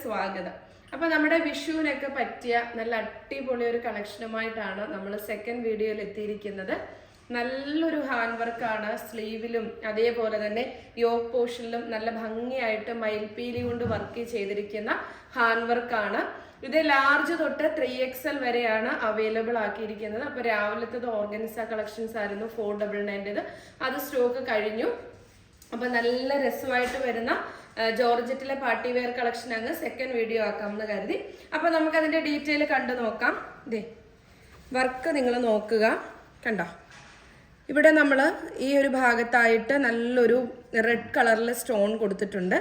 സ്വാഗതം. അപ്പോൾ നമ്മുടെ വിഷുവിനൊക്കെ പറ്റിയ നല്ല അടിപൊളി ഒരു കളക്ഷനുമായിട്ടാണ് നമ്മൾ സെക്കൻഡ് വീഡിയോയിൽ എത്തിയിരിക്കുന്നത്. നല്ലൊരു ഹാൻഡ് വർക്കാണ് സ്ലീവിലും അതേപോലെ തന്നെ യോക്ക് പോർഷനിലും നല്ല ഭംഗിയായിട്ട് മയിൽപ്പീലി കൊണ്ട് വർക്ക് ചെയ്തിരിക്കുന്ന ഹാൻഡ് വർക്കാണ് ഇത് ലാർജ് തൊട്ട് ത്രീ എക്സ് എൽ വരെയാണ് അവൈലബിൾ ആക്കിയിരിക്കുന്നത്. അപ്പോൾ രാവിലത്തത് ഓർഗൻസ കളക്ഷൻസ് ആയിരുന്നു ഫോർ ഡബിൾ നയന്റെത് അത് സ്റ്റോക്ക് കഴിഞ്ഞു. അപ്പൊ നല്ല രസമായിട്ട് വരുന്ന ജോർജറ്റിലെ പാർട്ടി വെയർ കളക്ഷൻ അങ്ങ് സെക്കൻഡ് വീഡിയോ ആക്കാം എന്ന് കരുതി. അപ്പോൾ നമുക്ക് അതിന്റെ ഡീറ്റെയിൽ കണ്ടു നോക്കാം. ദേ വർക്ക് നിങ്ങൾ നോക്കുക. കണ്ടോ? ഇവിടെ നമ്മൾ ഈ ഒരു ഭാഗത്തായിട്ട് നല്ലൊരു റെഡ് കളറിൽ സ്റ്റോൺ കൊടുത്തിട്ടുണ്ട്.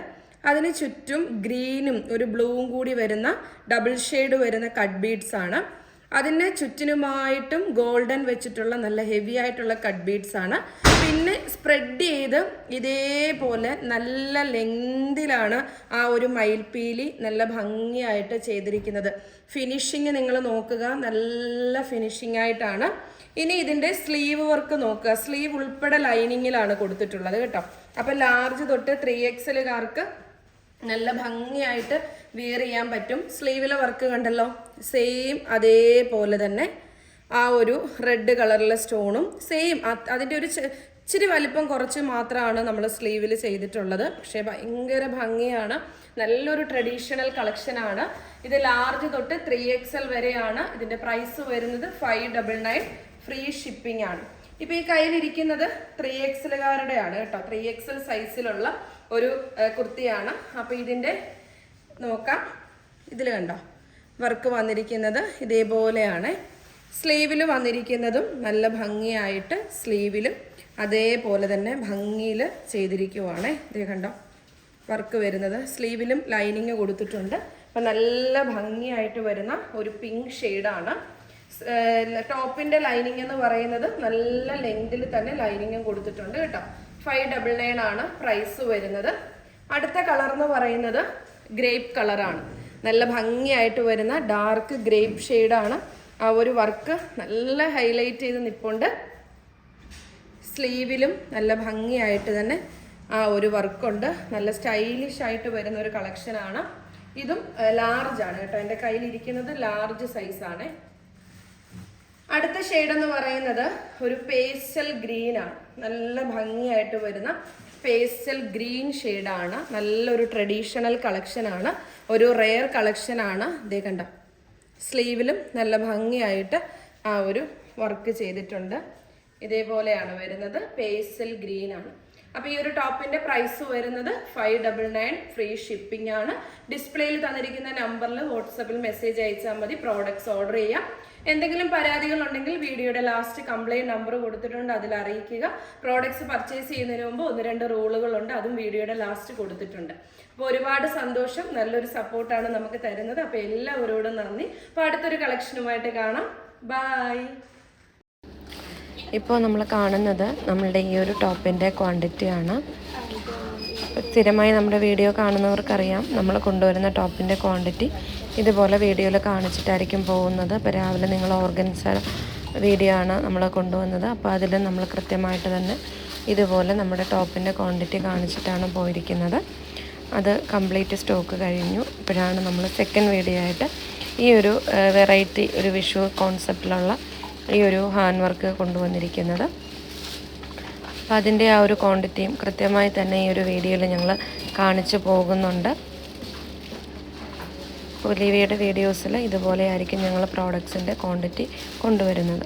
അതിന് ചുറ്റും ഗ്രീനും ഒരു ബ്ലൂവും കൂടി വരുന്ന ഡബിൾ ഷെയ്ഡ് വരുന്ന കട്ട് ബീഡ്സ് ആണ്. അതിന് ചുറ്റിനുമായിട്ടും ഗോൾഡൻ വെച്ചിട്ടുള്ള നല്ല ഹെവി ആയിട്ടുള്ള കട്ട് ബീഡ്സ് ആണ്. പിന്നെ സ്പ്രെഡ് ചെയ്ത് ഇതേപോലെ നല്ല ലെങ്തിലാണ് ആ ഒരു മയിൽപ്പീലി നല്ല ഭംഗിയായിട്ട് ചെയ്തിരിക്കുന്നത്. ഫിനിഷിങ് നിങ്ങൾ നോക്കുക. നല്ല ഫിനിഷിംഗ് ആയിട്ടാണ്. ഇനി ഇതിന്റെ സ്ലീവ് വർക്ക് നോക്കുക. സ്ലീവ് ഉൾപ്പെടെ ലൈനിങ്ങിലാണ് കൊടുത്തിട്ടുള്ളത് കേട്ടോ. അപ്പം ലാർജ് തൊട്ട് ത്രീ എക്സലുകാർക്ക് നല്ല ഭംഗിയായിട്ട് വിയർ ചെയ്യാൻ പറ്റും. സ്ലീവിലെ വർക്ക് കണ്ടല്ലോ? സെയിം അതേപോലെ തന്നെ ആ ഒരു റെഡ് കളറിലെ സ്റ്റോണും സെയിം അതിന്റെ ഒരു ഇച്ചിരി വലിപ്പം കുറച്ച് മാത്രമാണ് നമ്മൾ സ്ലീവിൽ ചെയ്തിട്ടുള്ളത്. പക്ഷേ ഭയങ്കര ഭംഗിയാണ്. നല്ലൊരു ട്രഡീഷണൽ കളക്ഷനാണ് ഇത് ലാർജ് തൊട്ട് ത്രീ എക്സ് എൽ വരെയാണ്. ഇതിന്റെ പ്രൈസ് വരുന്നത് five double nine free shipping ആണ്. ഇപ്പൊ ഈ കയ്യിലിരിക്കുന്നത് ത്രീ എക്സലുകാരുടെയാണ് കേട്ടോ. ത്രീ എക്സൽ സൈസിലുള്ള ഒരു കുർത്തിയാണ്. അപ്പോൾ ഇതിന്റെ നോക്കാം. ഇതിൽ കണ്ടോ? വർക്ക് വന്നിരിക്കുന്നത് ഇതേപോലെയാണ്. സ്ലീവിൽ വന്നിരിക്കുന്നതും നല്ല ഭംഗിയായിട്ട് സ്ലീവിലും അതേപോലെ തന്നെ ഭംഗിയിൽ ചെയ്തിരിക്കുവാണ്. ഇതേ കണ്ടോ? വർക്ക് വരുന്നത്. സ്ലീവിലും ലൈനിങ് കൊടുത്തിട്ടുണ്ട്. അപ്പം നല്ല ഭംഗിയായിട്ട് വരുന്ന ഒരു പിങ്ക് ഷെയ്ഡാണ്. ടോപ്പിന്റെ ലൈനിങ് എന്ന് പറയുന്നത് നല്ല ലെങ്തിൽ തന്നെ ലൈനിങ്ങും കൊടുത്തിട്ടുണ്ട് കേട്ടോ. ഫൈവ് ഡബിൾ നയൻ ആണ് പ്രൈസ് വരുന്നത്. അടുത്ത കളർ എന്ന് പറയുന്നത് ഗ്രേപ്പ് കളറാണ് നല്ല ഭംഗിയായിട്ട് വരുന്ന ഡാർക്ക് ഗ്രേപ്പ് ഷെയ്ഡാണ് ആ ഒരു വർക്ക് നല്ല ഹൈലൈറ്റ് ചെയ്ത് നിപ്പുണ്ട്. സ്ലീവിലും നല്ല ഭംഗിയായിട്ട് തന്നെ ആ ഒരു വർക്കുണ്ട് നല്ല സ്റ്റൈലിഷ് ആയിട്ട് വരുന്ന ഒരു കളക്ഷനാണ് ഇതും ലാർജ് ആണ് കേട്ടോ. എന്റെ കയ്യിലിരിക്കുന്നത് ലാർജ് സൈസാണ് അടുത്ത ഷെയ്ഡ് എന്ന് പറയുന്നത് ഒരു പേസ്റ്റൽ ഗ്രീൻ ആണ്. നല്ല ഭംഗിയായിട്ട് വരുന്ന പേസ്റ്റൽ ഗ്രീൻ ഷെയ്ഡാണ് നല്ലൊരു ട്രഡീഷണൽ കളക്ഷനാണ് ഒരു റെയർ കളക്ഷനാണ് ഇതേ കണ്ട. സ്ലീവിലും നല്ല ഭംഗിയായിട്ട് ആ ഒരു വർക്ക് ചെയ്തിട്ടുണ്ട്. ഇതേപോലെയാണ് വരുന്നത്. പേസ്റ്റൽ ഗ്രീൻ ആണ്. അപ്പൊ ഈ ഒരു ടോപ്പിന്റെ പ്രൈസ് വരുന്നത് five double nine free shipping ആണ്. ഡിസ്പ്ലേയിൽ തന്നിരിക്കുന്ന നമ്പറിൽ വാട്സപ്പിൽ മെസ്സേജ് അയച്ചാൽ മതി പ്രോഡക്ട്സ് ഓർഡർ ചെയ്യാം. എന്തെങ്കിലും പരാതികൾ ഉണ്ടെങ്കിൽ വീഡിയോയുടെ ലാസ്റ്റ് കംപ്ലൈന്റ് നമ്പർ കൊടുത്തിട്ടുണ്ട് അതിൽ അറിയിക്കുക. പ്രോഡക്ട്സ് പർച്ചേസ് ചെയ്യുന്നതിന് മുമ്പ് ഒന്ന് രണ്ട് റൂളുകളുണ്ട് അതും വീഡിയോയുടെ ലാസ്റ്റ് കൊടുത്തിട്ടുണ്ട്. അപ്പോൾ ഒരുപാട് സന്തോഷം നല്ലൊരു സപ്പോർട്ടാണ് നമുക്ക് തരുന്നത്. അപ്പോൾ എല്ലാവരോടും നന്ദി. അപ്പോൾ അടുത്തൊരു കളക്ഷനുമായിട്ട് കാണാം. ബൈ ഇപ്പോൾ നമ്മൾ കാണുന്നത് നമ്മളുടെ ഈ ഒരു ടോപ്പിന്റെ ക്വാണ്ടിറ്റിയാണ് സ്ഥിരമായി നമ്മുടെ വീഡിയോ കാണുന്നവർക്കറിയാം നമ്മൾ കൊണ്ടുവരുന്ന ടോപ്പിന്റെ ക്വാണ്ടിറ്റി. ഇതുപോലെ വീഡിയോയിൽ കാണിച്ചിട്ടായിരിക്കും പോകുന്നത്. അപ്പോൾ രാവിലെ നിങ്ങൾ ഓർഗൻസ വീഡിയോ ആണ് നമ്മൾ കൊണ്ടുവന്നത്. അപ്പോൾ അതിൽ നമ്മൾ കൃത്യമായിട്ട് തന്നെ ഇതുപോലെ നമ്മുടെ ടോപ്പിന്റെ ക്വാണ്ടിറ്റി കാണിച്ചിട്ടാണ് പോയിരിക്കുന്നത്. അത് കംപ്ലീറ്റ് സ്റ്റോക്ക് കഴിഞ്ഞു. ഇപ്പോഴാണ് നമ്മൾ സെക്കൻഡ് വീഡിയോ ആയിട്ട് ഈ ഒരു വെറൈറ്റി ഒരു വിഷു കോൺസെപ്റ്റിലുള്ള ഈ ഒരു ഹാൻഡ് വർക്ക് കൊണ്ടുവന്നിരിക്കുന്നത്. അപ്പോൾ അതിന്റെ ആ ഒരു ക്വാണ്ടിറ്റിയും കൃത്യമായി തന്നെ ഈ ഒരു വീഡിയോയിൽ ഞങ്ങൾ കാണിച്ചു പോകുന്നുണ്ട്. ഒലിവിയുടെ വീഡിയോസിൽ ഇതുപോലെ ആയിരിക്കും ഞങ്ങൾ പ്രോഡക്ട്സിന്റെ ക്വാണ്ടിറ്റി കൊണ്ടുവരുന്നത്.